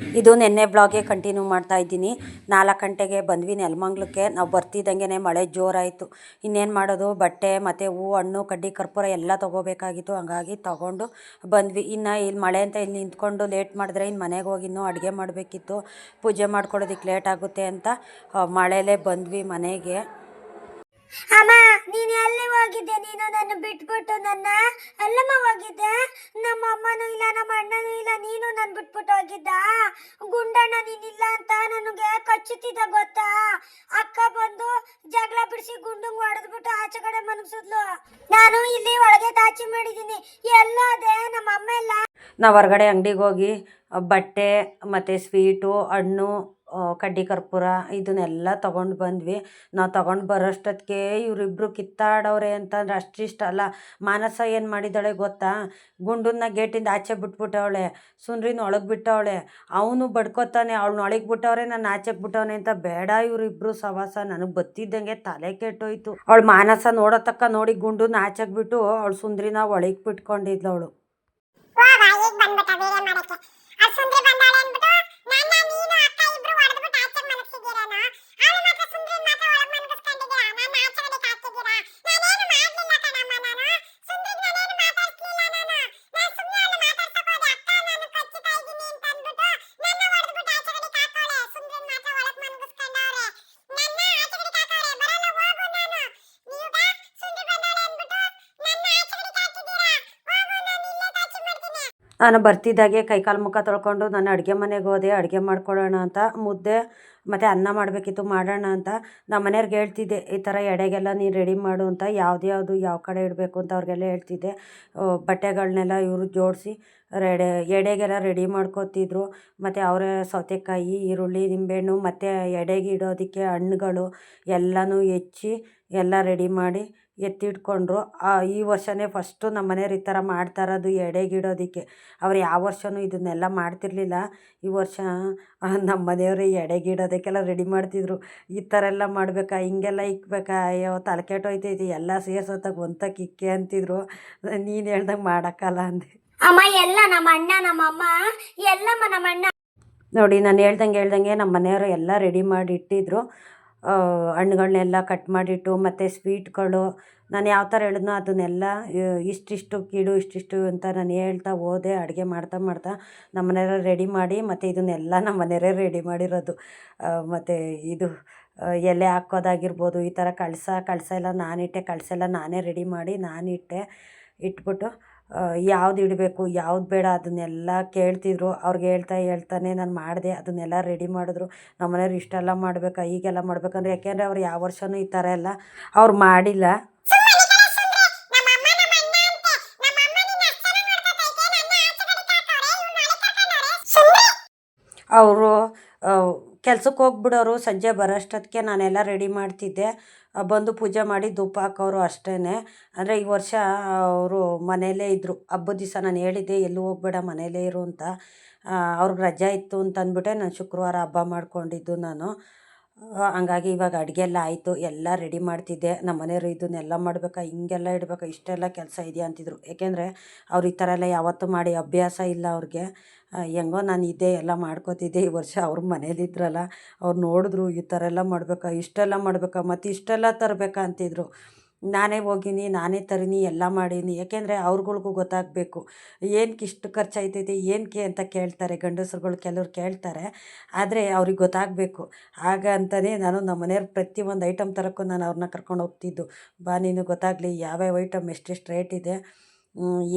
ಇದು ನಿನ್ನೆ ಬ್ಲಾಗೆ ಕಂಟಿನ್ಯೂ ಮಾಡ್ತಾ ಇದ್ದೀನಿ. ನಾಲ್ಕು ಗಂಟೆಗೆ ಬಂದ್ವಿ ನೆಲಮಂಗ್ಲಕ್ಕೆ. ನಾವು ಬರ್ತಿದ್ದಂಗೆ ಮಳೆ ಜೋರಾಯಿತು. ಇನ್ನೇನು ಮಾಡೋದು? ಬಟ್ಟೆ, ಮತ್ತು ಹೂ, ಹಣ್ಣು, ಕಡ್ಡಿ, ಕರ್ಪೂರ ಎಲ್ಲ ತೊಗೋಬೇಕಾಗಿತ್ತು. ಹಂಗಾಗಿ ತೊಗೊಂಡು ಬಂದ್ವಿ. ಇನ್ನು ಇಲ್ಲಿ ಮಳೆ ಅಂತ ಇಲ್ಲಿ ನಿಂತ್ಕೊಂಡು ಲೇಟ್ ಮಾಡಿದ್ರೆ ಇನ್ನು ಮನೆಗೆ ಹೋಗಿ ಇನ್ನೂ ಅಡುಗೆ ಮಾಡಬೇಕಿತ್ತು. ಪೂಜೆ ಮಾಡ್ಕೊಳ್ಳೋದಕ್ಕೆ ಲೇಟ್ ಆಗುತ್ತೆ ಅಂತ ಮಳೆಯಲ್ಲೇ ಬಂದ್ವಿ ಮನೆಗೆ. ಅಮ್ಮ, ನೀನು ಎಲ್ಲಿ ಹೋಗಿದ್ದೆ? ನೀನು ನನ್ನ ಬಿಟ್ಬಿಟ್ಟು ನನ್ನ ಎಲ್ಲಮ್ಮ ಹೋಗಿದ್ದೆ? ನಮ್ಮ ಅಮ್ಮನೂ ಇಲ್ಲ, ನಮ್ಮ ಅಣ್ಣನೂ ಇಲ್ಲ, ನೀನು ನನ್ನ ಬಿಟ್ಬಿಟ್ಟು ಹೋಗಿದ್ದ? ಗುಂಡಣ್ಣ, ನೀನಿಲ್ಲ ಅಂತ ನನಗೆ ಕಚ್ಚುತ್ತಿದ್ದ ಗೊತ್ತಾ? ಅಕ್ಕ ಬಂದು ಜಗಳ ಬಿಡಿಸಿ ಗುಂಡಂಗ್ ಹೊಡೆದ್ಬಿಟ್ಟು ಆಚೆ ಕಡೆ ಮನಗಿಸಿದ್ಲು ನಾನು ಇಲ್ಲಿ ಒಳಗೆ ದಾಚಿ ಮಾಡಿದ್ದೀನಿ. ಎಲ್ಲೋದೆ ನಮ್ಮ ಅಮ್ಮ ಎಲ್ಲ. ನಾವು ಹೊರಗಡೆ ಅಂಗಡಿಗೆ ಹೋಗಿ, ಬಟ್ಟೆ ಮತ್ತು ಸ್ವೀಟು, ಹಣ್ಣು ಕಡ್ಡಿ ಕರ್ಪೂರ ಇದನ್ನೆಲ್ಲ ತೊಗೊಂಡು ಬಂದ್ವಿ. ನಾವು ತೊಗೊಂಡು ಬರೋಷ್ಟೊತ್ತಿಗೆ ಇವರಿಬ್ಬರು ಕಿತ್ತಾಡೋರೆ ಅಂತಂದ್ರೆ ಅಷ್ಟಿಷ್ಟ ಅಲ್ಲ, ಮಾನಸ ಏನು ಮಾಡಿದ್ದಾಳೆ ಗೊತ್ತಾ? ಗುಂಡನ್ನ ಗೇಟಿಂದ ಆಚೆ ಬಿಟ್ಬಿಟ್ಟವಳೆ, ಸುಂದ್ರಿನ ಒಳಗೆ ಬಿಟ್ಟವಳೆ. ಅವನು ಬಡ್ಕೋತಾನೆ ಅವಳನ್ನ ಒಳಗೆ ಬಿಟ್ಟವ್ರೆ, ನಾನು ಆಚೆಗೆ ಬಿಟ್ಟವನೆ ಅಂತ ಬೇಡ ಇವರಿಬ್ರು ಸವಾಸ. ನನಗೆ ಬತ್ತಿದ್ದಂಗೆ ತಲೆ ಕೆಟ್ಟೋಯ್ತು. ಅವಳು ಮಾನಸ ನೋಡೋ ತಕ್ಕ ನೋಡಿ ಗುಂಡನ್ನ ಆಚೆಗೆ ಬಿಟ್ಟು ಅವಳು ಸುಂದ್ರಿನ ಒಳಗೆ ಬಿಟ್ಕೊಂಡಿದ್ಲು ಅವಳು ಹೋಗ ಈಗ ಬಂದ್ಬಿಟ್ಟ ಬೇರೆ ಮಾಡಕ್ಕೆ ಆ ಸುಂದ್ರಿ ಬಂದಾಳೆ ಅಂದ್ಬಿಟ್ಟು ನನ್ನ ನೀನು ಅಕ್ಕ ಇಬ್ರು ಹೊಡೆದ್ಬಿಟ್ಟು ಆಚೆ ಮನಗಿಸಿದ್ದೀರೇನೋ ಅವಳು ಮಾತ್ರ ಸುಂದ್ರಿ ಮಾತ್ರ ಒಳಗ್ ಮನಗಿಸ್ಕೊಂಡಿದ್ದೀರಾ ನನ್ನ ಆಚೆ ಕಡೆಗೆ ಹಾಕಿದ್ದೀರಾ ನಾನೇನು ಮಾಡ್ಲಿಲ್ಲ ಕಣಮ್ಮ ನಾನು ಸುಂದ್ರಿಗೆ ನಾನೇನು ಮಾತಾಡ್ಸ್ಲಿಲ್ಲ ನಾನು ನಾನು ಸುಮ್ಮನೆ ಅವಳು ಮಾತಾಡ್ಸಕ್ ಹೋದೆ ಅಕ್ಕ ನಾನು ಕಚ್ಚುತ್ತಾ ಇದ್ದೀನಿ ಅಂತ ಅಂದ್ಬಿಟ್ಟು ನನ್ನ ಹೊಡೆದ್ಬಿಟ್ಟು ಆಚೆ ಕಡೆಗೆ ಹಾಕೋಳೆ ಸುಂದ್ರಿನ ಮಾತ್ರ ಒಳಗ್ ಮನಗಿಸ್ಕೊಂಡವ್ರೆ ನನ್ನ ಆಚೆ ಕಡೆಗೆ ಹಾಕೋಳೆ ಬರಲ್ಲ ಹೋಗು ನಾನು ನೀವುಗ ಸುಂದ್ರಿ ಬಂದಾಳೆ ಅಂದ್ಬಿಟ್ಟು ನನ್ನ ಆಚೆ ಕಡೆಗೆ ಹಾಕಿದ್ದೀರಾ ಹೋಗು ನಾನು ಇಲ್ಲೇ ದಾಚಿ ಮಾಡ್ತೀನಿ ನಾನು ಬರ್ತಿದ್ದಾಗೆ ಕೈಕಾಲು ಮುಖ ತೊಳ್ಕೊಂಡು ನಾನು ಅಡುಗೆ ಮನೆಗೆ ಹೋದೆ, ಅಡುಗೆ ಮಾಡ್ಕೊಳ್ಳೋಣ ಅಂತ. ಮುದ್ದೆ ಮತ್ತು ಅನ್ನ ಮಾಡಬೇಕಿತ್ತು, ಮಾಡೋಣ ಅಂತ. ನಮ್ಮ ಮನೆಯವ್ರಿಗೆ ಹೇಳ್ತಿದ್ದೆ, ಈ ಥರ ಎಡೆಗೆಲ್ಲ ನೀನು ರೆಡಿ ಮಾಡು ಅಂತ. ಯಾವ್ದು ಯಾವುದು, ಯಾವ ಕಡೆ ಇಡಬೇಕು ಅಂತ ಅವ್ರಿಗೆಲ್ಲ ಹೇಳ್ತಿದ್ದೆ. ಬಟ್ಟೆಗಳನ್ನೆಲ್ಲ ಇವರು ಜೋಡಿಸಿ ರೆಡೆ, ಎಡೆಗೆಲ್ಲ ರೆಡಿ ಮಾಡ್ಕೋತಿದ್ರು. ಮತ್ತು ಅವರೇ ಸೌತೆಕಾಯಿ, ಈರುಳ್ಳಿ, ನಿಂಬೆಹಣ್ಣು, ಮತ್ತು ಎಡೆಗೆ ಇಡೋದಕ್ಕೆ ಹಣ್ಣುಗಳು ಎಲ್ಲನೂ ಹೆಚ್ಚಿ ಎಲ್ಲ ರೆಡಿ ಮಾಡಿ ಎತ್ತಿಟ್ಕೊಂಡ್ರು. ಈ ವರ್ಷವೇ ಫಸ್ಟು ನಮ್ಮ ಮನೆಯವ್ರು ಈ ಥರ ಮಾಡ್ತಾ ಇರೋದು ಎಡೆಗಿಡೋದಕ್ಕೆ. ಅವ್ರು ಯಾವ ವರ್ಷವೂ ಇದನ್ನೆಲ್ಲ ಮಾಡ್ತಿರ್ಲಿಲ್ಲ. ಈ ವರ್ಷ ನಮ್ಮ ಮನೆಯವರು ಎಡೆಗಿಡೋದಕ್ಕೆಲ್ಲ ರೆಡಿ ಮಾಡ್ತಿದ್ರು. ಈ ಥರ ಎಲ್ಲ ಮಾಡಬೇಕಾ? ಹಿಂಗೆಲ್ಲ ಇಕ್ಬೇಕಾ? ಅಯ್ಯೋ ತಲೆ ಕೆಟ್ಟೋಯ್ತೈತಿ. ಎಲ್ಲ ಸೇರ್ಸೋತಾಗ ಒಂತಕ್ಕೆ ಇಕ್ಕೆ ಅಂತಿದ್ರು. ನೀನು ಹೇಳ್ದಂಗೆ ಮಾಡೋಕ್ಕಲ್ಲ ಅಂದೆ. ಅಮ್ಮ ಎಲ್ಲ ನಮ್ಮ ಅಣ್ಣ ನಮ್ಮಮ್ಮ ಎಲ್ಲಮ್ಮ ನಮ್ಮ ಅಣ್ಣ. ನೋಡಿ ನಾನು ಹೇಳ್ದಂಗೆ ಹೇಳ್ದಂಗೆ ನಮ್ಮ ಮನೆಯವರು ಎಲ್ಲ ರೆಡಿ ಮಾಡಿ ಇಟ್ಟಿದ್ರು. ಆ, ಹಣ್ಣುಗಳ್ನೆಲ್ಲ ಕಟ್ ಮಾಡಿಟ್ಟು ಮತ್ತು ಸ್ವೀಟ್ಗಳು ನಾನು ಯಾವ ಥರ ಹೇಳಿದ್ನೋ ಅದನ್ನೆಲ್ಲ ಇಷ್ಟಿಷ್ಟು ಕೀಳು ಇಷ್ಟಿಷ್ಟು ಅಂತ ನಾನು ಹೇಳ್ತಾ ಹೋದೆ ಅಡುಗೆ ಮಾಡ್ತಾ ಮಾಡ್ತಾ ನಮ್ಮ ರೆಡಿ ಮಾಡಿ ಮತ್ತು ಇದನ್ನೆಲ್ಲ ನಮ್ಮ ಮನೆಯವರೇ ರೆಡಿ ಮಾಡಿರೋದು. ಮತ್ತು ಇದು ಎಲೆ ಹಾಕೋದಾಗಿರ್ಬೋದು ಈ ಥರ ಕಳಸ ಕಳಸ ಎಲ್ಲ ನಾನಿಟ್ಟೆ ಕಳಸ ಎಲ್ಲ ನಾನೇ ರೆಡಿ ಮಾಡಿ ನಾನಿಟ್ಟೆ ಇಟ್ಬಿಟ್ಟು ಯಾವ್ದು ಇಡಬೇಕು, ಯಾವ್ದು ಬೇಡ ಅದನ್ನೆಲ್ಲ ಕೇಳ್ತಿದ್ರು. ಅವ್ರಿಗೆ ಹೇಳ್ತಾ ಹೇಳ್ತಾನೆ ನಾನು ಮಾಡಿದೆ, ಅದನ್ನೆಲ್ಲ ರೆಡಿ ಮಾಡಿದ್ರು. ನಮ್ಮ ಮನೆಯವ್ರು ಇಷ್ಟೆಲ್ಲ ಮಾಡಬೇಕಾ, ಹೀಗೆಲ್ಲ ಮಾಡ್ಬೇಕಂದ್ರೆ, ಯಾಕೆಂದರೆ ಅವ್ರು ಯಾವ ವರ್ಷವೂ ಈ ಥರ ಎಲ್ಲ ಅವ್ರು ಮಾಡಿಲ್ಲ. ಅವರು ಕೆಲ್ಸಕ್ಕೆ ಹೋಗ್ಬಿಡೋರು, ಸಂಜೆ ಬರೋಷ್ಟೊತ್ತಿಗೆ ನಾನೆಲ್ಲ ರೆಡಿ ಮಾಡ್ತಿದ್ದೆ. ಬಂದು ಪೂಜೆ ಮಾಡಿ ಧೂಪ ಹಾಕೋರು ಅಷ್ಟೇ ಅಂದರೆ ಈ ವರ್ಷ ಅವರು ಮನೆಯಲ್ಲೇ ಇದ್ದರು ಹಬ್ಬದ ದಿವಸ ನಾನು ಹೇಳಿದ್ದೆ, ಎಲ್ಲೂ ಹೋಗ್ಬೇಡ ಮನೆಯಲ್ಲೇ ಇರು ಅಂತ. ಅವ್ರಿಗೆ ರಜೆ ಇತ್ತು ಅಂತ ಅಂದ್ಬಿಟ್ಟೆ ನಾನು ಶುಕ್ರವಾರ ಹಬ್ಬ ಮಾಡ್ಕೊಂಡಿದ್ದು ನಾನು. ಹಂಗಾಗಿ ಇವಾಗ ಅಡುಗೆ ಎಲ್ಲ ಆಯಿತು, ಎಲ್ಲ ರೆಡಿ ಮಾಡ್ತಿದ್ದೆ. ನಮ್ಮ ಮನೆಯವರು ಇದನ್ನೆಲ್ಲ ಮಾಡಬೇಕಾ, ಹಿಂಗೆಲ್ಲ ಇಡಬೇಕಾ, ಇಷ್ಟೆಲ್ಲ ಕೆಲಸ ಇದೆಯಾ ಅಂತಿದ್ರು. ಏಕೆಂದರೆ ಅವ್ರು ಈ ಥರ ಎಲ್ಲ ಯಾವತ್ತೂ ಮಾಡಿ ಅಭ್ಯಾಸ ಇಲ್ಲ ಅವ್ರಿಗೆ. ಹೆಂಗೋ ನಾನು ಇದ್ದೆ ಎಲ್ಲ ಮಾಡ್ಕೋತಿದ್ದೆ ಈ ವರ್ಷ. ಅವ್ರ ಮನೇಲಿದ್ರಲ್ಲ ಅವ್ರು ನೋಡಿದ್ರು ಈ ಥರ ಎಲ್ಲ ಮಾಡಬೇಕಾ, ಇಷ್ಟೆಲ್ಲ ಮಾಡಬೇಕಾ ಮತ್ತು ಇಷ್ಟೆಲ್ಲ ತರಬೇಕಾ ಅಂತಿದ್ರು. ನಾನೇ ಹೋಗಿನಿ, ನಾನೇ ತರೀನಿ, ಎಲ್ಲ ಮಾಡೀನಿ. ಯಾಕೆಂದರೆ ಅವ್ರುಗಳ್ಗೂ ಗೊತ್ತಾಗಬೇಕು. ಏನಕ್ಕೆ ಇಷ್ಟು ಖರ್ಚಾಯ್ತೈತಿ ಏನಕ್ಕೆ ಅಂತ ಕೇಳ್ತಾರೆ ಗಂಡಸ್ರುಗಳು ಕೆಲವ್ರು ಕೇಳ್ತಾರೆ. ಆದರೆ ಅವ್ರಿಗೆ ಗೊತ್ತಾಗಬೇಕು. ಆಗ ಅಂತಲೇ ನಾನು ನಮ್ಮ ಮನೆಯವ್ರ ಪ್ರತಿಯೊಂದು ಐಟಮ್ ತರೋಕ್ಕೂ ನಾನು ಅವ್ರನ್ನ ಕರ್ಕೊಂಡು ಹೋಗ್ತಿದ್ದು. ಬಾ ನೀನು ಗೊತ್ತಾಗಲಿ, ಯಾವ್ಯಾವ ಐಟಮ್ ಎಷ್ಟೆಷ್ಟು ರೇಟ್ ಇದೆ.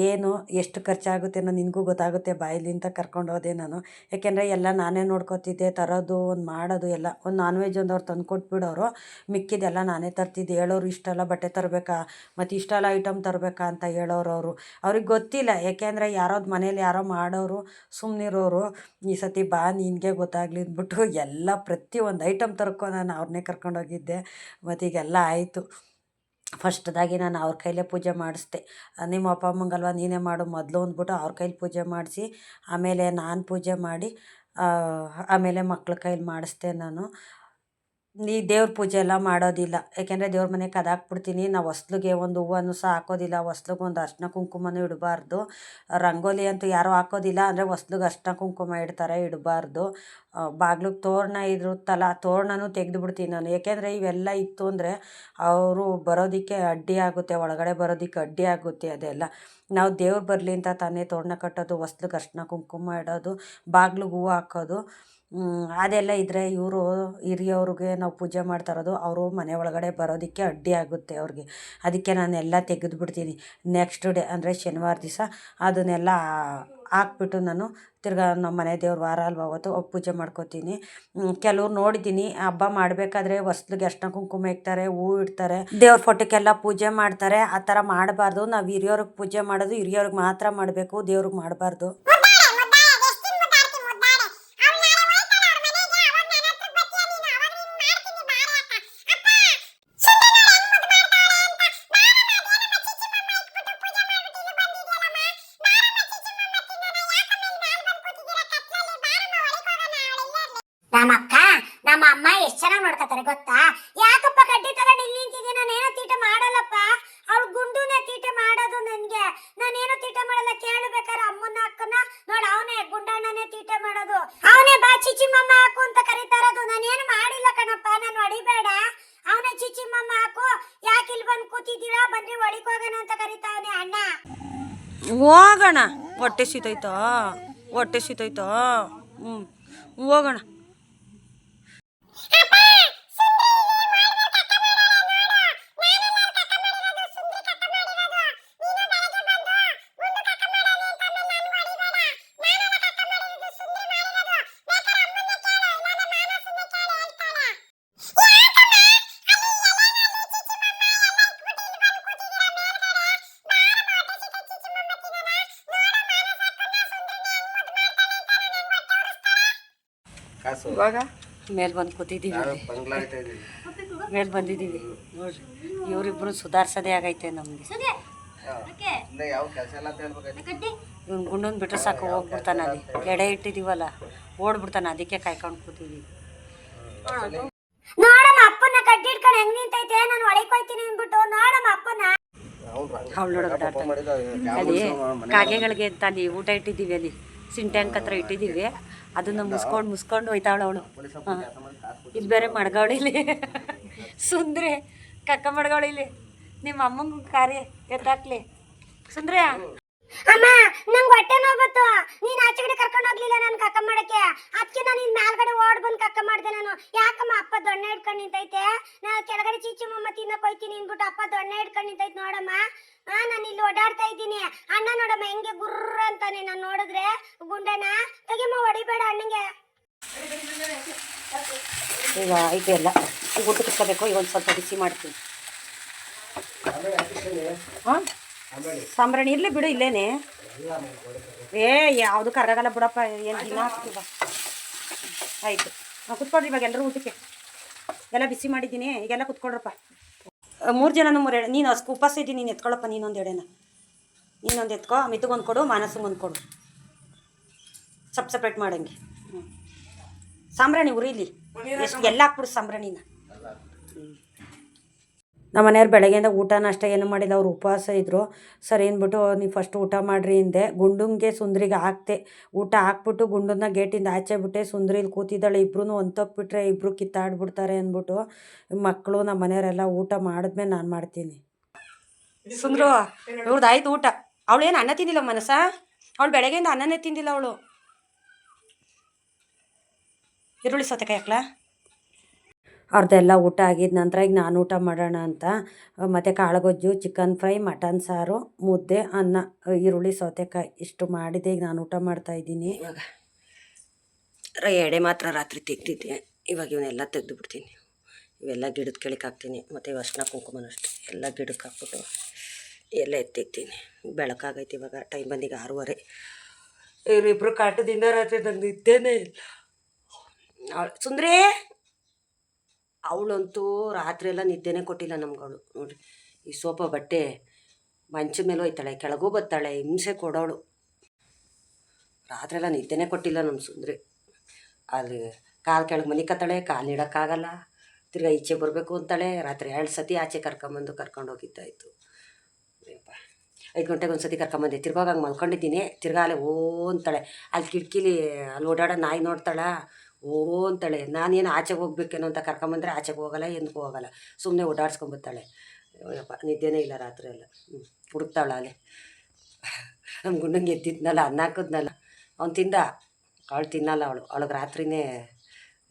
ಏನು, ಎಷ್ಟು ಖರ್ಚಾಗುತ್ತೆ ಅನ್ನೋ ನಿನಗೂ ಗೊತ್ತಾಗುತ್ತೆ ಬಾಯಿಲಿ ಅಂತ ಕರ್ಕೊಂಡು ಹೋದೆ ನಾನು. ಯಾಕೆಂದರೆ ಎಲ್ಲ ನಾನೇ ನೋಡ್ಕೊತಿದ್ದೆ, ತರೋದು, ಒಂದು ಮಾಡೋದು, ಎಲ್ಲ ಒಂದು ನಾನ್ ವೆಜ್ ಒಂದು ಅವ್ರು ತಂದು ಕೊಟ್ಬಿಡೋರು ಮಿಕ್ಕಿದೆಲ್ಲ ನಾನೇ ತರ್ತಿದ್ದೆ. ಹೇಳೋರು ಇಷ್ಟೆಲ್ಲ ಬಟ್ಟೆ ತರಬೇಕಾ? ಮತ್ತು ಇಷ್ಟೆಲ್ಲ ಐಟಮ್ ತರಬೇಕಾ ಅಂತ ಹೇಳೋರು ಅವರು. ಅವ್ರಿಗೆ ಗೊತ್ತಿಲ್ಲ, ಯಾಕೆಂದರೆ ಯಾರೋದು ಮನೇಲಿ ಯಾರೋ ಮಾಡೋರು ಸುಮ್ಮನಿರೋರು ಈ ಸತಿ ಬಾ, ನಿನಗೆ ಗೊತ್ತಾಗಲಿ ಅಂದ್ಬಿಟ್ಟು ಎಲ್ಲ ಪ್ರತಿ ಒಂದು ಐಟಮ್ ತರ್ಕೊ ನಾನು ಅವ್ರನ್ನೇ ಕರ್ಕೊಂಡೋಗಿದ್ದೆ ಮತ್ತು ಈಗೆಲ್ಲ ಆಯಿತು. ಫಸ್ಟ್ದಾಗಿ ನಾನು ಅವ್ರ ಕೈಲೇ ಪೂಜೆ ಮಾಡಿಸ್ದೆ. ನಿಮ್ಮ ಅಪ್ಪ ಅಮ್ಮಂಗಲ್ವ ನೀನೇ ಮಾಡು ಮೊದಲು ಅಂದ್ಬಿಟ್ಟು ಅವ್ರ ಕೈಲಿ ಪೂಜೆ ಮಾಡಿಸಿ, ಆಮೇಲೆ ನಾನು ಪೂಜೆ ಮಾಡಿ ಆಮೇಲೆ ಮಕ್ಳ ಕೈಲಿ ಮಾಡಿಸ್ದೆ ನಾನು. ಈ ದೇವ್ರ ಪೂಜೆ ಎಲ್ಲ ಮಾಡೋದಿಲ್ಲ. ಯಾಕೆಂದರೆ ದೇವ್ರ ಮನೆ ಕದಾಕ್ಬಿಡ್ತೀನಿ. ನಾವು ಹೊಸ್ಲಿಗೆ ಒಂದು ಹೂವನ್ನು ಸಹ ಹಾಕೋದಿಲ್ಲ. ಹೊಸ್ಲಿಗೆ ಒಂದು ಅರ್ಶಿನ ಕುಂಕುಮನೂ ಇಡಬಾರ್ದು. ರಂಗೋಲಿ ಅಂತೂ ಯಾರೂ ಹಾಕೋದಿಲ್ಲ. ಅಂದರೆ ಹೊಸ್ಲಿಗೆ ಅರ್ಶಿನ ಕುಂಕುಮ ಇಡ್ತಾರೆ, ಇಡಬಾರ್ದು. ಬಾಗ್ಲಿಗೆ ತೋರಣ ಇರುತ್ತಲ್ಲ ತೋರಣನೂ ತೆಗೆದು ಬಿಡ್ತೀನಿ ನಾನು. ಏಕೆಂದರೆ ಇವೆಲ್ಲ ಇತ್ತು ಅಂದರೆ ಅವರು ಬರೋದಕ್ಕೆ ಅಡ್ಡಿ ಆಗುತ್ತೆ, ಒಳಗಡೆ ಬರೋದಕ್ಕೆ ಅಡ್ಡಿ ಆಗುತ್ತೆ ಅದೆಲ್ಲ. ನಾವು ದೇವ್ರು ಬರಲಿ ಅಂತ ತಾನೇ ತೋರಣ ಕಟ್ಟೋದು, ಹೊಸ್ಲಿಗೆ ಅರ್ಶಿನ ಕುಂಕುಮ ಇಡೋದು, ಬಾಗ್ಲಿಗೆ ಹೂವು ಹಾಕೋದು. ಅದೆಲ್ಲ ಇದ್ದರೆ ಇವರು ಹಿರಿಯವ್ರಿಗೆ ನಾವು ಪೂಜೆ ಮಾಡ್ತಾ ಇರೋದು, ಅವರು ಮನೆ ಒಳಗಡೆ ಬರೋದಕ್ಕೆ ಅಡ್ಡಿ ಆಗುತ್ತೆ ಅವ್ರಿಗೆ. ಅದಕ್ಕೆ ನಾನೆಲ್ಲ ತೆಗೆದು ಬಿಡ್ತೀನಿ ನೆಕ್ಸ್ಟ್ ಡೇ ಅಂದರೆ ಶನಿವಾರ ದಿವಸ ಅದನ್ನೆಲ್ಲ ಹಾಕ್ಬಿಟ್ಟು ನಾನು ತಿರ್ಗಾ ನಮ್ಮ ಮನೆ ದೇವ್ರ ವಾರ ಅಲ್ವ ಅವತ್ತು ಪೂಜೆ ಮಾಡ್ಕೋತೀನಿ. ಕೆಲವ್ರು ನೋಡಿದ್ದೀನಿ, ಹಬ್ಬ ಮಾಡಬೇಕಾದ್ರೆ ಹೊಸ್ಲಿಗೆ ಅರ್ಶಿನ ಕುಂಕುಮ ಇಡ್ತಾರೆ, ಹೂ ಇಡ್ತಾರೆ. ದೇವ್ರ ಫೋಟೋಕ್ಕೆಲ್ಲ ಪೂಜೆ ಮಾಡ್ತಾರೆ. ಆ ಥರ ಮಾಡಬಾರ್ದು. ನಾವು ಹಿರಿಯವ್ರಿಗೆ ಪೂಜೆ ಮಾಡೋದು, ಹಿರಿಯವ್ರಿಗೆ ಮಾತ್ರ ಮಾಡಬೇಕು, ದೇವ್ರಿಗೆ ಮಾಡಬಾರ್ದು ಮುದ್ದಾಡೆ ಮುದ್ದಾಡೆ ಅದೆಷ್ಟಿನ್ ಮುದ್ದಾಡ್ತಿ ಮುದ್ದಾಡೆ ಅವ್ಳು ನಾಳೆ ಹೋಯ್ತಾಳೆ ಅವ್ರ ಮನೆಗೆ ಅವಾಗ ನನ್ನ ಹತ್ರಕ್ ಬರ್ತೀಯ ನೀನು ಅವಾಗ ನೀನ್ ಮಾಡ್ತೀನಿ ಬಾರೆ ಅಕ್ಕ ಅಪ್ಪ ಸುಂದರ ನೋಡಿ ಹೆಂಗ್ ಮುದ್ದು ಮಾಡ್ತಾಳೆ ಅಂತ ಬಾರಮ್ಮ ಅದೇನಮ್ಮ ಚಿಚಿಮಮ್ಮ ಇಟ್ಬಿಟ್ಟು ಪೂಜೆ ಮಾಡ್ಬಿಟ್ಟು ಇಲ್ಲಿ ಬಂದಿದ್ಯಲ್ಲಮ್ಮ ಬಾರಮ್ಮ ಚಿಚಿಮಮ್ಮ ತಿನ್ನೋಣ ಯಾಕಮ್ಮ ಇಲ್ಲಿ ಮ್ಯಾಲ್ ಬಂದ್ ಕೂತಿದ್ದೀರಾ ಕತ್ಲಲ್ಲಿ ಬಾರಮ್ಮ ಒಳಗೆ ಹೋಗೋಣ ಅವಳು ಇಲ್ಲೇ ಇರ್ಲಿ ನಮ್ಮ ಅಕ್ಕ ನಮ್ಮ ಅಮ್ಮ ಎಷ್ಟ್ ಚೆನ್ನಾಗಿ ನೋಡ್ಕೊತಾರೆ ಗೊತ್ತಾ ಯಾಕಪ್ಪ ಕಡ್ಡಿ ತಗೊಂಡು ಇಲ್ಲಿ ನಿಂತಿದ್ದೆ ನಾನೇನೋ ತೀಟ ಮಾಡಲ್ಲಪ್ಪ ಅವಳು ಗುಂಡುನೇ ತೀಟ ಮಾಡೋದು ನನ್ಗೆ ನಾನೇನೋ ತೀಟ ಮಾಡಲ್ಲ ಕೇಳಬೇಕಾರೆ ಅಮ್ಮನ ಅಕ್ಕನ ನೋಡ್ ಅವನೇ ಗುಂಡಣ್ಣನೇ ತೀಟ ಮಾಡೋದು ಅವನೇ ಬಾ ಚಿಚಿಮಮ್ಮ ಹಾಕು ಅಂತ ಕರೀತಾ ಇರೋದು ನಾನೇನು ಮಾಡಿಲ್ಲ ಕಣಪ್ಪ ನಾನು ಹೊಡಿಬೇಡ ಅವನೇ ಚಿಚಿಮಮ್ಮ ಹಾಕು. ಯಾಕೆ ಇಲ್ಲಿ ಬಂದು ಕೂತಿದ್ದೀರಾ? ಬನ್ನಿ ಒಳಗೆ ಹೋಗೋಣ ಅಂತ ಕರಿತಾವನೆ ಅಣ್ಣ. ಹೋಗೋಣ. ಹೊಟ್ಟೆ ಸಿತೈತೋ ಹೊಟ್ಟೆ ಸಿತೈತೋ ಹ್ಞೂ ಹೋಗೋಣ ಅಪ್ಪ ಸುಂದ್ರಿ ಮಾಡ್ಬೋದು ಕಕ್ಕ ಮಾಡೋಣ ನೋಡು ನಾನೆಲ್ಲ ಕಕ್ಕ ಮಾಡಿರೋದು ಸುಂದ್ರಿ ಕಕ್ಕ ಮಾಡಿರೋದು ನೀನು ಬೆಳಗ್ಗೆ ಬಂದು ಗುಂಡು ಕಕ್ಕ ಮಾಡೋಣ ಅಂತ ಆಮೇಲೆ ನನ್ಗೆ ಹೊಡಿಬೇಡ ನಾನೆಲ್ಲ ಕಕ್ಕ ಮಾಡಿರೋದು ಸುಂದ್ರಿ ಮಾಡಿರೋದು ಬೇಕಾದ್ರೆ ಅಮ್ಮನ್ನ ಕೇಳು ಇಲ್ಲಾಂದ್ರೆ ಮಾನಸನ್ನ ಕೇಳು ಹೇಳ್ತಾಳೆ ಯಾಕಮ್ಮ ಅಲ್ಲಿ ಎಲೆನಲ್ಲಿ ಚಿಚಿಮಮ್ಮ ಎಲ್ಲ ಇಟ್ಬಿಟ್ಟು ಇಲ್ಲಿ ಬಂದು ಕೂತಿದ್ದೀರಾ ಮೇಲ್ಗಡೆ ಬಾರಮ್ಮ ಹೊಟ್ಟೆ ಸಿಕ್ಕ ಚಿಚಿಮಮ್ಮ ತಿನ್ನೋಣ ನೋಡು ಮಾನಸ ಅಕ್ಕನ್ನ ಸುಂದ್ರಿನ ಹೆಂಗ್ ಮುದ್ದು ಮಾಡ್ತಾಳೆ ಅಂತ ನನಗೆ ಹೊಟ್ಟೆ ಉರಿಸ್ತಾಳೆ ಕಾಸು ಇವಾಗ? ಮೇಲೆ ಬಂದು ಕೂತಿದ್ದೀವಿ ಮೇಲೆ ಬಂದಿದ್ದೀವಿ. ನೋಡ್ರಿ ಇವರಿಬ್ರು ಸುಧಾರ್ಸೋದೇ ಆಗೈತೆ ನಮಗೆ. ಇವ್ನು ಗುಂಡನ್ ಬಿಟ್ಟರೆ ಸಾಕು ಹೋಗ್ಬಿಡ್ತಾನೆ ಅಲ್ಲಿ. ಎಡೆ ಇಟ್ಟಿದ್ದೀವಲ್ಲ ಓಡ್ಬಿಡ್ತಾನೆ ಅದಕ್ಕೆ ಕಾಯ್ಕೊಂಡು ಕೂತಿದ್ದೀವಿ ನೋಡಮ್ಮ ಅಪ್ಪನ ಕಡ್ಡಿ ಇಟ್ಕೊಂಡು ಹೆಂಗ್ ನಿಂತೈತೆ? ನಾನು ಒಳಕ್ ಹೋಯ್ತೀನಿ ಅಂದ್ಬಿಟ್ಟು ನೋಡಮ್ಮ ಅಪ್ಪನ ಅವ್ಳು ನೋಡೋದು ಅಲ್ಲಿ ಕಾಗೆಗಳಿಗೆ ಅಂತ ಅಲ್ಲಿ ಊಟ ಇಟ್ಟಿದ್ದೀವಿ ಅಲ್ಲಿ. ಸಿಂಟ್ಯಾಂಕ್ ಹತ್ರ ಇಟ್ಟಿದ್ದೀವಿ. ಅದನ್ನ ಮುಸ್ಕೊಂಡು ಮುಸ್ಕೊಂಡು ಹೋಯ್ತಾವಳು ಅವಳು. ಇದು ಬೇರೆ ಮಡ್ಗಾವಳಿಲಿ ಸುಂದ್ರೆ ಕಕ್ಕ ಮಡ್ಗಾವಳಿಲಿ ನಿಮ್ಮ ಅಮ್ಮಂಗೆ ಕಾರ್ಯ ಎತ್ತಾಕ್ಲಿ ಸುಂದ್ರೆ ಅಮ್ಮ ನಂಗೆ ಹೊಟ್ಟೆ ನೋವು ಬತ್ತು ನೀನ್ ಆಚೆ ಕಡೆ ಕರ್ಕೊಂಡು ಹೋಗ್ಲಿಲ್ಲ ನಾನು ಕಕ್ಕ ಮಾಡಕ್ಕೆ. ಅದಕ್ಕೆ ನಾನು ಇನ್ನು ಮೇಲ್ಗಡೆ ಓಡ್ ಬಂದು ಕಕ್ಕ ಮಾಡಿದೆ ನಾನು. ಯಾಕಮ್ಮ ಅಪ್ಪ ದೊಣ್ಣೆ ಹಿಡ್ಕೊಂಡು ನಿಂತೈತೆ? ನಾನು ಕೆಳಗಡೆ ಚೀಚಿ ಮಮ್ಮ ತಿನ್ನಕ್ಕೆ ಹೋಯ್ತೀನಿ ಅಂದ್ಬಿಟ್ಟು ಅಪ್ಪ ದೊಣ್ಣೆ ಹಿಡ್ಕೊಂಡು ನಿಂತೈತೆ ನೋಡಮ್ಮ. ಆ ನಾನು ಇಲ್ಲಿ ಓಡಾಡ್ತಾ ಇದ್ದೀನಿ. ಅಣ್ಣ ನೋಡಮ್ಮ ಹೆಂಗೆ ಗುರ್ರ ಅಂತಾನೆ ನಾನು ನೋಡಿದ್ರೆ. ಗುಂಡಣ್ಣ ತೆಗಿಮ್ಮ ಹೊಡಿಬೇಡ ಅಣ್ಣಂಗೆ. ಈಗ ಆಯ್ತು ಎಲ್ಲ ಗುಡ್ಡು ಕಿತ್ಕೋಬೇಕು. ಈಗ ಒಂದು ಸ್ವಲ್ಪ ಬಿಸಿ ಮಾಡ್ತೀನಿ. ಹಾಂ ಸಾಂಬ್ರಾಣಿ ಇರಲಿ ಬಿಡು ಇಲ್ಲೇನೆ. ಏ ಯಾವುದು ಕರಗಲ್ಲ ಬಿಡಪ್ಪ ಏನು ದಿನ ಹಾಕ್ತೀವ ಆಯಿತು. ಹಾಂ ಕುತ್ಕೊಳ್ರಿ ಇವಾಗ ಎಲ್ಲರೂ ಊಟಕ್ಕೆ. ಎಲ್ಲ ಬಿಸಿ ಮಾಡಿದ್ದೀನಿ. ಈಗೆಲ್ಲ ಕುತ್ಕೊಳ್ರಪ್ಪ. ಮೂರು ಜನನು ಮೂರು ಎಡೆ ನೀನು ಅಷ್ಟು ಉಪವಾಸ ಇದ್ದೀನಿ ನೀನು ಎತ್ಕೊಳ್ಳಪ್ಪ ನೀನೊಂದು ಎಡೆನ. ನೀನೊಂದು ಎತ್ಕೋ ಮಿತಗೊಂದು ಕೊಡು ಮಾನಸಂಗೊಂದು ಕೊಡು. ಸಪ್ ಸಪ್ರೇಟ್ ಮಾಡಂಗೆ. ಹ್ಞೂ ಸಾಂಬ್ರಾಣಿ ಉರಿಲಿ. ಎಷ್ಟು ಎಲ್ಲ ಹಾಕ್ಬಿಡು ಸಾಂಬ್ರಾಣಿನ. ನಮ್ಮ ಮನೆಯವ್ರು ಬೆಳಗ್ಗೆಯಿಂದ ಊಟ ನಾಷ್ಟ ಏನು ಮಾಡಿಲ್ಲ, ಅವ್ರು ಉಪವಾಸ ಇದ್ದರು ಸರಿ ಅಂದ್ಬಿಟ್ಟು ನೀವು ಫಸ್ಟ್ ಊಟ ಮಾಡಿರಿ ಹಿಂದೆ ಗುಂಡುಂಗೆ ಸುಂದ್ರಿಗೆ ಹಾಕ್ತೆ. ಊಟ ಹಾಕ್ಬಿಟ್ಟು ಗುಂಡನ್ನ ಗೇಟಿಂದ ಆಚೆ ಬಿಟ್ಟೆ. ಸುಂದ್ರಿಲಿ ಕೂತಿದ್ದಾಳೆ. ಇಬ್ರು ಒಂತೋಗ್ಬಿಟ್ರೆ ಇಬ್ಬರು ಕಿತ್ತಾಡ್ಬಿಡ್ತಾರೆ ಅಂದ್ಬಿಟ್ಟು ಮಕ್ಕಳು ನಮ್ಮ ಮನೆಯವರೆಲ್ಲ ಊಟ ಮಾಡಿದ್ಮೇಲೆ ನಾನು ಮಾಡ್ತೀನಿ. ಸುಂದ್ರು ಇವ್ರದ್ದು ಆಯ್ತು ಊಟ. ಅವಳೇನು ಅನ್ನ ತಿಂದಿಲ್ಲ ಮನಸ ಅವಳು ಬೆಳಗ್ಗೆಯಿಂದ ಅನ್ನನೇ ತಿಂದಿಲ್ಲ ಅವಳು. ಈರುಳ್ಳಿ ಸೌತೆಕಾಯಿ ಹಾಕ್ಲಾ? ಅವ್ರದ್ದೆಲ್ಲ ಊಟ ಆಗಿದ ನಂತರ ಈಗ ನಾನು ಊಟ ಮಾಡೋಣ ಅಂತ, ಮತ್ತು ಕಾಳುಗೊಜ್ಜು ಚಿಕನ್ ಫ್ರೈ ಮಟನ್ ಸಾರು, ಮುದ್ದೆ, ಅನ್ನ, ಈರುಳ್ಳಿ, ಸೌತೆಕಾಯಿ ಇಷ್ಟು ಮಾಡಿದೆ. ಈಗ ನಾನು ಊಟ ಮಾಡ್ತಾ ಇದ್ದೀನಿ. ಇವಾಗ ಎಡೆ ಮಾತ್ರ ರಾತ್ರಿ ತೆಗ್ದಿದ್ದೆ. ಇವಾಗ ಇವನ್ನೆಲ್ಲ ತೆಗೆದು ಬಿಡ್ತೀನಿ ಇವೆಲ್ಲ ಗಿಡದ ಕೆಳಕ್ಕೆ ಹಾಕ್ತೀನಿ. ಮತ್ತು ಅರ್ಶಿನ ಕುಂಕುಮನೂ ಅಷ್ಟೇ. ಎಲ್ಲ ಗಿಡಕ್ಕೆ ಹಾಕ್ಬಿಟ್ಟು ಎಲ್ಲ ಎತ್ತಿಕ್ತೀನಿ ಬೆಳಕಾಗೈತೆ ಇವಾಗ. ಟೈಮ್ ಬಂದೀಗ ಆರೂವರೆ. ಇವರಿಬ್ಬರು ಕಾಟದಿಂದ ರಾತ್ರಿ ನಂಗೆ ನಿದ್ದೆನೇ ಇಲ್ಲ. ಸುಂದ್ರಿ! ಅವಳಂತೂ ರಾತ್ರಿ ಎಲ್ಲ ನಿದ್ದೆನೇ ಕೊಟ್ಟಿಲ್ಲ ನಮ್ಗಳು ನೋಡ್ರಿ, ಈ ಸೋಫಾ ಬಟ್ಟೆ ಮಂಚ ಮೇಲೆ ಹೋಯ್ತಾಳೆ, ಕೆಳಗೂ ಬತ್ತಾಳೆ ಹಿಂಸೆ ಕೊಡೋಳು. ರಾತ್ರಿ ಎಲ್ಲ ನಿದ್ದೆನೇ ಕೊಟ್ಟಿಲ್ಲ ನಮ್ಮ ಸುಂದ್ರಿ. ಅಲ್ಲಿ ಕಾಲು ಕೆಳಗೆ ಮಲಿಕತ್ತಾಳೆ ಕಾಲು ಇಡೋಕ್ಕಾಗಲ್ಲ, ತಿರ್ಗಾ ಈಚೆ ಬರಬೇಕು ಅಂತಾಳೆ, ರಾತ್ರಿ ಎರಡು ಸತಿ ಆಚೆ ಕರ್ಕೊಂಬಂದು ಕರ್ಕೊಂಡು ಹೋಗಿದ್ದಾಯಿತು. ಐದು ಗಂಟೆಗೆ ಒಂದು ಸತಿ ಕರ್ಕೊಂಬಂದೆ ತಿರ್ಗಾಗ ಹಂಗೆ ಮಲ್ಕೊಂಡಿದ್ದೀನಿ, ತಿರ್ಗಾ ಅಲ್ಲೇ ಓ ಅಂತಾಳೆ. ಅಲ್ಲಿ ಕಿಟಕಿಲಿ ಅಲ್ಲಿ ಓಡಾಡೋ ನಾಯಿ ನೋಡ್ತಾಳ ಓ ಅಂತಾಳೆ, ನಾನೇನು ಆಚೆಗೆ ಹೋಗ್ಬೇಕೇನೋ ಅಂತ ಕರ್ಕೊಂಬಂದ್ರೆ ಆಚೆಗೆ ಹೋಗಲ್ಲ, ಎಂದಕ್ಕೂ ಹೋಗಲ್ಲ. ಸುಮ್ಮನೆ ಓಡಾಡ್ಸ್ಕೊಂಬತ್ತಾಳೆ ಅಯ್ಯಪ್ಪ, ನಿದ್ದೆನೇ ಇಲ್ಲ ರಾತ್ರಿ ಎಲ್ಲ. ಹ್ಞೂ ಹುಡುಕ್ತಾಳ ಅಲ್ಲಿ ನಮ್ಮ ಗುಂಡಂಗೆ ಎದ್ದಿದ್ನಲ್ಲ, ಅನ್ನ ಹಾಕಿದ್ನಲ್ಲ. ಅವ್ನು ತಿಂದ. ಅವಳು ತಿನ್ನಲ್ಲ ಅವಳು. ಅವಳಿಗೆ ರಾತ್ರಿನೇ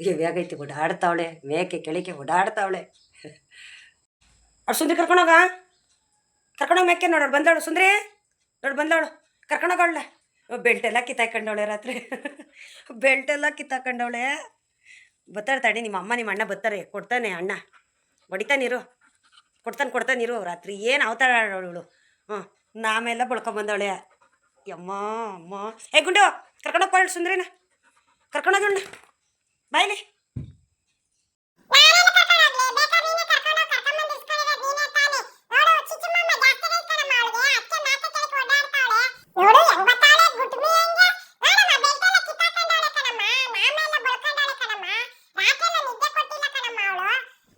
ಹೆವಿಯಾಗೈತಿ ಓಡಾಡ್ತಾವಳೆ. ಮೇಕೆ ಕೆಳಿಕೆ ಓಡಾಡ್ತಾವಳೆ. ಅವಳು ಸುಂದ್ರಿ ಕರ್ಕೊಂಡೋಗ ಕರ್ಕೊಂಡೋಗಿ ಮೇಕೆ ನೋಡೋಳು ಬಂದವಳು. ಸುಂದ್ರಿ? ನೋಡು, ಬಂದವಳು. ಕರ್ಕೊಂಡೋಗವಳೆ ಬೆಲ್ಟ್ ಎಲ್ಲ ಕಿತ್ತಾಕೊಂಡವಳೆ ರಾತ್ರಿ. ಬೆಲ್ಟ್ ಎಲ್ಲ ಕಿತ್ತಾಕೊಂಡವಳೆ. ಬತ್ತಾರೆ ತಡಿ, ನಿಮ್ಮ ಅಮ್ಮ ನಿಮ್ಮ ಅಣ್ಣ ಬತ್ತಾರೆ ಕೊಡ್ತಾನೆ ಅಣ್ಣ. ಹೊಡಿತಾನಿರು ಕೊಡ್ತಾನೆ ಕೊಡ್ತಾನಿರು ರಾತ್ರಿ. ಏನು ಅವತಾರ ಅವಳು ಹ್ಞೂ ನಾಮೆಲ್ಲ ಬಳ್ಕೊಂಬಂದವಳೆ ಯಮ್ಮ, ಅಮ್ಮ. ಏ ಗುಂಡು ಕರ್ಕೊಂಡೋಗ್ಕೊಳ್ಳಿ ಸುಂದ್ರಿನ. ಕರ್ಕೊಂಡೋಗಣ್ಣ ಬಾಯ್ಲಿ ನಾನೇನು ಕರ್ಕೊಂಡೋಗ್ಲಿ ಬೇಕಾದ್ರೆ ನೀನೇ ಕರ್ಕೊಂಡೋಗಿ ಕರ್ಕೊಂಬಂದು ಇಸ್ಕೊಂಡಿರೋದು ನೀನೇ ತಾನೇ ನೋಡು ಚಿಚ್ಚಮ್ಮಮ್ಮ ಜಾಸ್ತಿ ಕೈತನಮ್ಮ ಅವಳಿಗೆ ಅತ್ತೆ ಮಾತೆ ಕೇಳಕ್ಕೆ ಓಡಾಡ್ತಾವಳೆ ನೋಡು ಹೆಂಗ್ ಬರ್ತಾವಳೆ ಗುಟ್ಮಿ ಹೆಂಗೆ ನೋಡಮ್ಮ ಬೆಲ್ಟೆಲ್ಲ ಕಿತ್ತಾಕೊಂಡವಳೆ ಕಣಮ್ಮ ನಾಮೆಲ್ಲ ಬಳ್ಕೊಂಡವಳೆ ಕಣಮ್ಮ ರಾತ್ರೆಲ್ಲ ನಿದ್ದೆ ಕೊಟ್ಟಿಲ್ಲ ಕಣಮ್ಮ ಅವಳು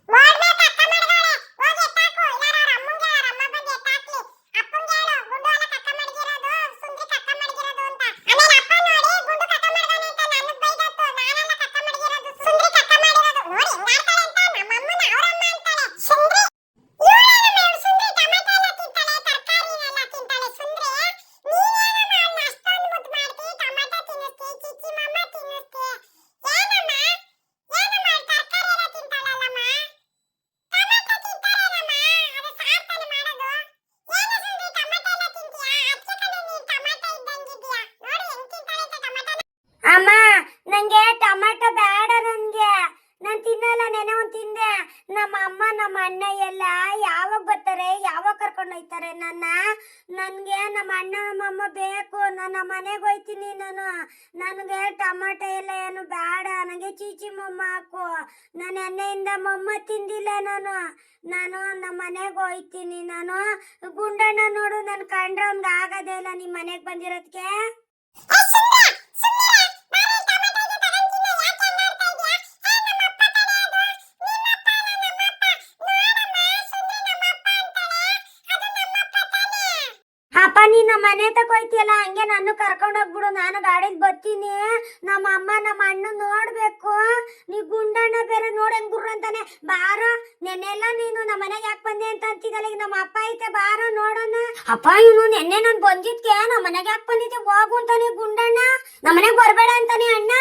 ಓಡ್ಬೇಕು ಅಕ್ಕ ಮಡ್ಗವಳೆ ಹೋಗಿ ಎತ್ತಾಕು ಇಲ್ಲಾರ ಅವ್ರ ಅಮ್ಮಂಗೆ ಅವ್ರ ಅಮ್ಮ ಬಂದು ಎತ್ತಾಕ್ಲಿ ಅಪ್ಪಂಗೆ ಹೇಳು ಗುಂಡು ಎಲ್ಲ ಕಕ್ಕ ಮಡ್ಗಿರೋದು ಸುಂದ್ರಿ ಕಕ್ಕ ಮಡ್ಗಿರೋದು ಅಂತ ಆಮೇಲೆ ಅಪ್ಪ ನೋಡಿ ಗುಂಡು ಕಕ್ಕ ಮಡ್ಗಾನೆ ಅಂತ ನನಗ್ ಬೈದತ್ತು ನಾನೆಲ್ಲ ಕಕ್ಕ ಮಡ್ಗಿರೋದು ಸುಂದ್ರಿ ಕಕ್ಕ ಮಾಡಿರೋದು ನೋಡಿ ಹೆಂಗಾಡ್ತಾಳೆ ಅಂತ ನಮ್ಮ ಅಮ್ಮನ ಅವ್ರಮ್ಮ ಅಂತಾಳೆ ಸುಂದ್ರಿ ಇವ್ಳೇನಮ್ಮ ಇವ್ಳು ಸುಂದ್ರಿ ಟೊಮೆಟೊ ಎಲ್ಲ ತಿಂತಾಳೆ ತರಕಾರಿನೆಲ್ಲ ತಿಂತಾಳೆ ಸುಂದ್ರಿ ನೀನೇನಮ್ಮ ಅವ್ಳನ್ನ ಅಷ್ಟೊಂದು ಮುದ್ದು ಮಾಡ್ತಿ ಟೊಮೆಟೊ ತಿನ್ನಿಸ್ತಿ ಚಿಚ್ಚಿ ಮಮ್ಮ ತಿನ್ನಿಸ್ತಿ ಏನಮ್ಮ ಏನಮ್ಮ ಅವ್ಳು ತರಕಾರಿ ಎಲ್ಲ ತಿಂತಾಳಲ್ಲಮ್ಮ ಟೊಮೆಟೊ ತಿಂತಾಳೇನಮ್ಮ ಅದು ಸಾರ್ ತಾನೇ ಮಾಡೋದು ಏನು ಸುಂದ್ರಿ ಟೊಮೆಟೊ ಎಲ್ಲ ತಿಂತೀಯಾ ಅದಕ್ಕೆ ಕಣೆ ನೀನ್ ಟೊಮೆಟೊ ಇದ್ದಂಗಿದ್ಯಾ ನೋಡಿ ಹೆಂಗ್ ತಿಂತಾಳೆ ಅಂತ ಟೊಮೆಟೊ ಅಮ್ಮ ನಂಗೆ ಟೊಮೆಟೊ ಬೇಡ ನನಗೆ. ನಾನು ತಿನ್ನಲ್ಲ, ನೆನೆ ಒಂದ್ ತಿಂದೆ. ನಮ್ಮ ಅಮ್ಮ, ನಮ್ಮ ಅಣ್ಣ ಎಲ್ಲ ಯಾವಾಗ ಬರ್ತಾರೆ, ಯಾವಾಗ ಕರ್ಕೊಂಡು ಹೋಯ್ತಾರೆ ನನ್ನ? ನನಗೆ ನಮ್ಮ ಅಣ್ಣ, ನಮ್ಮ ಅಮ್ಮ ಬೇಕು. ನಾನು ಮನೆಗೆ ಹೋಯ್ತೀನಿ ನಾನು. ನನಗೆ ಟೊಮೆಟೊ ಎಲ್ಲ ಏನು ಬೇಡ. ನನಗೆ ಚೀಚಿ ಮೊಮ್ಮ ಹಾಕು. ನಾನು ಎಣ್ಣೆಯಿಂದ ಮೊಮ್ಮ ತಿಂದಿಲ್ಲ ನಾನು. ನಾನು ನಮ್ಮ ಮನೆಗೆ ಹೋಯ್ತೀನಿ ನಾನು. ಗುಂಡಣ್ಣ ನೋಡು ನನ್ನ ಕಂಡ್ರೆ ಅವ್ನ್ಗೆ ಆಗೋದೇ ಇಲ್ಲ ನಿಮ್ಮ ಮನೆಗೆ ಬಂದಿರೋದಕ್ಕೆ ನಮ್ಮ ಮನೆ ತಗೋಯ್ತಿಯಲ್ಲ ಹಂಗೆ ನಾನು ಕರ್ಕೊಂಡು ಹೋಗ್ಬಿಡು. ನಾನು ಗಾಡಿಲಿ ಬರ್ತೀನಿ. ನಮ್ಮ ಅಮ್ಮ, ನಮ್ಮ ಅಣ್ಣ ನೋಡ್ಬೇಕು. ನೀ ಗುಂಡಣ್ಣ ಬೇರೆ ನೋಡಂಗ್ ಗುರು ಅಂತಾನೆ. ಬಾರೋ, ನೆನ್ನೆಲ್ಲ ನೀನು ನಮ್ಮ ಮನೆಗೆ ಯಾಕೆ ಬಂದೆ ಅಂತ ಅಂತಿದ್ದಲ್ಲ ಈಗ ನಮ್ಮ ಅಪ್ಪ ಐತೆ, ಬಾರ, ನೋಡೋಣ. ಅಪ್ಪ, ಇವನು ನೆನ್ನೆ ನಾನು ಬಂದಿದ್ಕೆ, ನಮ್ಮ ಮನೆಗೆ ಯಾಕೆ ಬಂದಿದ್ದೆ? ಹೋಗು ಅಂತಾನೆ ಗುಂಡಣ್ಣ. ನಮ್ಮ ಮನೆಗೆ ಬರಬೇಡ ಅಂತಾನೆ ಅಣ್ಣ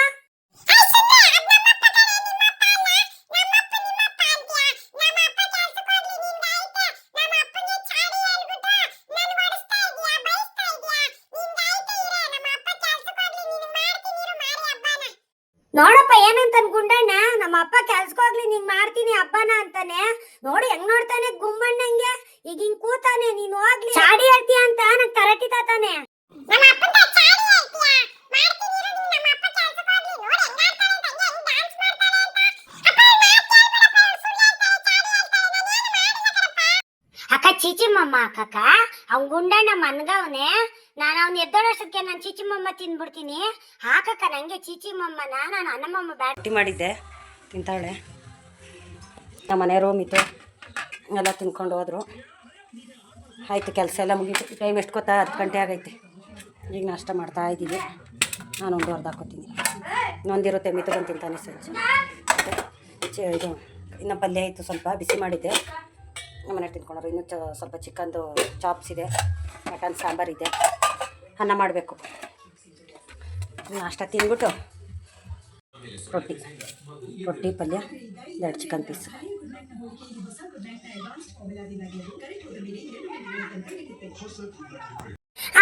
ಏ ಸುಂದ್ರ ಅದು ನಮ್ಮಪ್ಪ ಕಣೆ ನಿಮ್ಮಪ್ಪ ಅಲ್ಲ ನಮ್ಮಪ್ಪ ನಿಮ್ಮಪ್ಪ ಅಂತ್ಯಾ ನಮ್ಮಪ್ಪ ಕೆಲ್ಸಕ್ಕೆ ಹೋಗ್ಲಿ ನಿನ್ಗೆ ಐತೆ ನಮ್ಮ ಅಪ್ಪನಿಗೆ ಚಾಡಿ ಹೇಳ್ಬಿಟ್ಟು ನಾನು ಓಡಿಸ್ತಾ ಇದ್ಯಾ ಬೈಸ್ತಾ ಇದ್ಯಾ ನಿನ್ಗೆ ಐತೆ ಇರೇ ನಮ್ಮ ಅಪ್ಪ ಕೆಲ್ಸಕ್ಕೆ ಹೋಗ್ಲಿ ನೀನು ಮಾಡ್ತೀನಿ ಇರು ಮಾರಿ ಹಬ್ಬನ ನೋಡಪ್ಪ, ಏನಂತ ಗುಂಡಣ್ಣ ನಮ್ಮ ಅಪ್ಪ ಕೆಲ್ಸಕ್ಕೆ ಹೋಗ್ಲಿ ನಿಂಗ್ ಮಾಡ್ತೀನಿ ಅಪ್ಪನ ಅಂತಾನೆ. ನೋಡಿ, ಹೆಂಗ್ ನೋಡ್ತಾನೆ ಗುಮ್ಮಣ್ಣಂಗೆ? ಈಗ ಹಿಂಗ್ ಕೂತಾನೆ, ನೀನ್ ಹೋಗ್ಲಿ. ಚಾಡಿ ಹೇಳ್ತೀಯ ಅಂತ, ನಂಗೆ ಕರಟಿ ತಾತಾನೆ. ಅಕ್ಕ ಚಿಚಿಮಮ್ಮ ಅಕ್ಕಕ್ಕ ಅವ್ನ್ ಗುಂಡಣ್ಣ ಮನ್ಗವ್ನೆ. ನಾನು ಅವ್ನ ಎದ್ದೋಡೋಷ್ಟಕ್ಕೆ ನಾನು ಚಿಚಿಮಮ್ಮ ತಿನ್ಬಿಡ್ತೀನಿ ಹಾಕಕ್ಕ ನಂಗೆ ಚಿಚಿಮಮ್ಮನ ನಾನು ಅನ್ನಮಮ್ಮ ಬ್ಯಾಟಿ ಮಾಡಿದ್ದೆ, ತಿಂತಾಳೆ. ನಮ್ಮ ಮನೆ ರೂಮ್ ಇತ್ತು ಎಲ್ಲ ತಿನ್ಕೊಂಡು ಹೋದರು. ಆಯಿತು, ಕೆಲಸ ಎಲ್ಲ ಮುಗಿತು. ಟೈಮ್ ಎಷ್ಟು ಗೊತ್ತಾ? ಹತ್ತು ಗಂಟೆ ಆಗೈತೆ. ಈಗ ನಾಷ್ಟ ಮಾಡ್ತಾ ಇದ್ದೀವಿ. ನಾನು ಒಂದು ಅರ್ಧ ಹಾಕೋತೀನಿ ನೊಂದಿರುತ್ತೆ ಮಿತು ಬಂದು ತಿಂತಾನೆ ಸರ್ ಇದು, ಇನ್ನು ಪಲ್ಯ ಇತ್ತು, ಸ್ವಲ್ಪ ಬಿಸಿ ಮಾಡಿದ್ದೆ. ನಮ್ಮನೆ ತಿನ್ಕೊಂಡ್ರು ಇನ್ನೂ ಸ್ವಲ್ಪ ಚಿಕನ್ದು ಚಾಪ್ಸ್ ಇದೆ, ಮಟನ್ ಸಾಂಬಾರಿದೆ ಅನ್ನ ಮಾಡಬೇಕು. ನಾಷ್ಟ ತಿಂದ್ಬಿಟ್ಟು ರೊಟ್ಟಿ ರೊಟ್ಟಿ ಪಲ್ಯ ಎರಡು ಚಿಕನ್ ಪೀಸ್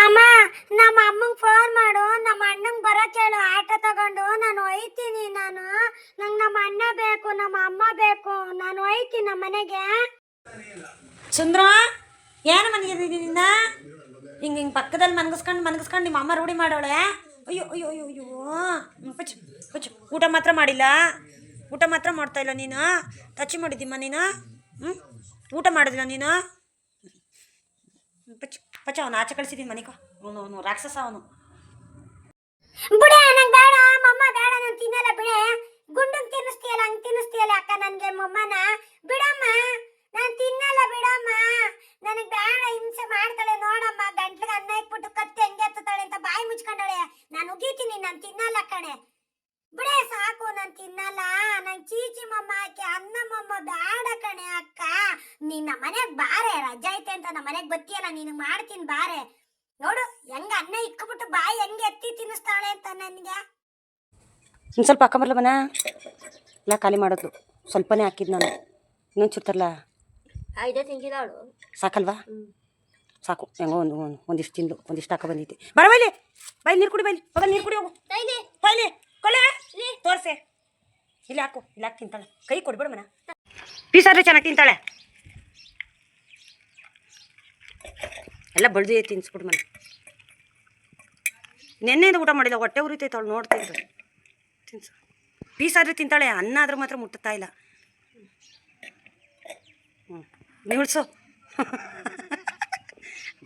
ಅಮ್ಮ ನಮ್ಮ ಅಮ್ಮಂಗ್ ಫೋನ್ ಮಾಡು. ನಮ್ಮ ಅಣ್ಣಂಗೆ ಬರೋ ಹೇಳು ಆಟೋ ತಗೊಂಡು ನಾನು ಒಯ್ತೀನಿ ನಾನು. ನಂಗೆ ನಮ್ಮ ಅಣ್ಣ ಬೇಕು ನಮ್ಮ ಅಮ್ಮ ಬೇಕು. ನಾನು ಒಯ್ತೀನಿ ನಮ್ಮ ಮನೆಗೆ. ಸುಂದ್ರ ಏನು ಮನೆಗಿದ್ದೀನಿ ನಿನ್ನ? ಹಿಂಗೆ ಹಿಂಗೆ ಪಕ್ಕದಲ್ಲಿ ಮನಗಿಸ್ಕೊಂಡು ಮನ್ಗಿಸ್ಕೊಂಡು ನಿಮ್ಮ ಅಮ್ಮ ರೂಢಿ ಮಾಡೋಳೆ. ಅಯ್ಯೋ ಅಯ್ಯೋ ಅಯ್ಯೋ ಅಯ್ಯೋ. ಪಚ್ ಪಚ್ಚು ಊಟ ಮಾತ್ರ ಮಾಡಿಲ್ಲ? ಊಟ ಮಾತ್ರ ಮಾಡ್ತಾ ಇಲ್ಲ ನೀನು? ಟಚ್ ಮಾಡಿದ್ದೀಮ್ಮ ನೀನು ಹ್ಞೂ ಊಟ ಮಾಡಿದಿಲ್ಲ ನೀನು? ಪಚ್ ಪಚ್ಚ ಅವನು ಆಚೆ ಕಳಿಸಿದ್ದೀನಿ ಮನೆಗೆ ಅವನು ಅವನು ರಾಕ್ಷಸ ಅವನು. ಬಿಡೆ, ನಂಗೆ ಬೇಡ, ಮಮ್ಮ ಬೇಡ, ನಾನು ತಿನ್ನಲ್ಲ ಬಿಡೆ. ಗುಂಡು ತಿನ್ನಿಸ್ತೀಯಲ್ಲ, ಹಂಗೆ ತಿನ್ನಿಸ್ತೀಯಲ್ಲ ಅಕ್ಕ ನನಗೆ, ಮಮ್ಮನ? ನಾನು ತಿನ್ನಲ್ಲ ಬಿಡಮ್ಮ. ನನಗೆ ಬೇಡ, ಹಿಂಸೆ ಮಾಡ್ತಾಳೆ. ನೋಡಮ್ಮ, ಗಂಟ್ಲಿಗೆ ಅನ್ನ ಇಟ್ಬಿಟ್ಟು ಕತ್ತೆ ಹೆಂಗೆ ಎತ್ತುತ್ತಾಳೆ ಅಂತ ಬಾಯಿ ಮುಚ್ಕೊಂಡಳೆ. ನಾನು ಉಗೀತೀನಿ, ನಾನು ತಿನ್ನಲ್ಲ ಕಣೆ. ಬಿಡೇ ಸಾಕು, ನಾನು ತಿನ್ನಲ್ಲ. ನಂಗೆ ಚೀಚಿ ಮಮ್ಮ ಆಕೆ ಅನ್ನಮ್ಮಮ್ಮ ಬೇಡ ಕಣೆ ಅಕ್ಕ. ನಿನ್ನ ಮನೆಗೆ ಬಾರೆ, ರಜಾ ಐತೆ ಅಂತ ನಮ್ಮ ಮನೆಗೆ ಬತ್ತೀಯಲ್ಲ, ನೀನು ಮಾಡ್ತೀನಿ ಬಾರೆ. ನೋಡು, ಹೆಂಗ ಅನ್ನ ಇಕ್ಕಿಬಿಟ್ಟು ಬಾಯಿ ಹೆಂಗೆ ಎತ್ತಿ ತಿನ್ನಿಸ್ತಾಳೆ ಅಂತ ನನಗೆ. ಒಂದು ಸ್ವಲ್ಪ ಅಕ್ಕ ಮನ? ಇಲ್ಲ, ಖಾಲಿ ಮಾಡೋದು. ಸ್ವಲ್ಪನೇ ಹಾಕಿದ್ ನಾನು. ಇನ್ನೊಂದು ಚೂರ್ತರಲ್ಲ ಐದೇ ತಿಂಗಿದವಳು ಸಾಕಲ್ವಾ ಸಾಕು ಹೆಂಗೋ ಒಂದು ಒಂದು ಒಂದಿಷ್ಟು ತಿಂದು ಒಂದಿಷ್ಟು ಹಾಕ ಬಂದೈತಿ ಬರ ಬೈಲಿ ಬೈ ನೀರು ಕುಡಿ ಬೈಲಿ ಮಗ ನೀರು ಕುಡಿ ಹೋಗು ಬೈಲಿ ಕೊಲೆ ತೋರ್ಸೆ ಇಲ್ಲಿ ಹಾಕು ಇಲ್ಲಿ ಹಾಕಿ ತಿಂತಾಳೆ ಕೈ ಕೊಡ್ಬೇಡ ಮನ ಪೀಸಾದ್ರೆ ಚೆನ್ನಾಗಿ ತಿಂತಾಳೆ ಎಲ್ಲ ಬಳ್ದು ತಿನ್ಸ್ಬಿಡು ಮನೆ ನೆನ್ನೆಯಿಂದ ಊಟ ಮಾಡಿಲ್ಲ ಹೊಟ್ಟೆ ಉರಿತೈತೆ ಅವಳು ನೋಡ್ತಿದ್ರು ತಿನ್ಸು ಪೀಸಾದ್ರೆ ತಿಂತಾಳೆ ಅನ್ನ ಆದ್ರೆ ಮಾತ್ರ ಮುಟ್ಟುತ್ತಾ ಇಲ್ಲ. ನಿಲ್ಸು.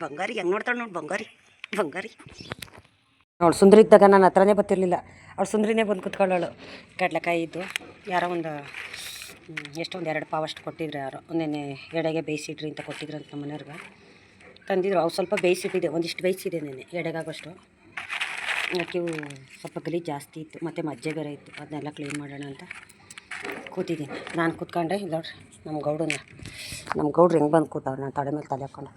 ಬಂಗಾರಿ, ಹೆಂಗೆ ನೋಡ್ತಾಳೆ ನೋಡಿ ಬಂಗಾರಿ ಬಂಗಾರಿ. ಅವಳು ಸುಂದರಿ ಇದ್ದಾಗ ನನ್ನ ಹತ್ರನೇ ಬರ್ತಿರ್ಲಿಲ್ಲ. ಅವಳು ಸುಂದರಿನೇ ಬಂದು ಕುತ್ಕೊಳ್ಳೋಳು ಕಡಲೆಕಾಯಿ ಇದ್ದು, ಯಾರೋ ಒಂದು ಎಷ್ಟೊಂದು ಎರಡು ಪಾವಷ್ಟು ಕೊಟ್ಟಿದ್ರು ಯಾರೋ. ಒಂದೇನೆ ಎಡೆಗೆ ಬೇಯಿಸಿಡ್ರಿ ಅಂತ ಕೊಟ್ಟಿದ್ರು ಅಂತ ನಮ್ಮ ಮನೆಯವ್ರಿಗೆ. ತಂದಿದ್ರು ಅವು ಸ್ವಲ್ಪ ಬೇಯಿಸಿಟ್ಟಿದೆ, ಒಂದಿಷ್ಟು ಬೇಯಿಸಿದೆ ನೆನೆ ಎಡೆಗಾಗೋಷ್ಟು. ಅಕ್ಕಿವು ಸ್ವಲ್ಪ ಗಲೀಜು ಜಾಸ್ತಿ ಇತ್ತು, ಮತ್ತು ಮಜ್ಜೆ ಬೇರೆ ಇತ್ತು, ಅದನ್ನೆಲ್ಲ ಕ್ಲೀನ್ ಮಾಡೋಣ ಅಂತ. ಕೂತಿದ್ದೀನಿ. ನಾನು ಕೂತ್ಕೊಂಡೆ, ಇಲ್ಲ ನಮ್ಮ ಗೌಡನ್ನ ನಮ್ಮ ಗೌಡ್ರು ಹೆಂಗೆ ಬಂದು ಕೂತವ್ರು? ನಾನು ತಲೆ ಮೇಲೆ ತಲೆ ಹಾಕ್ಕೊಂಡು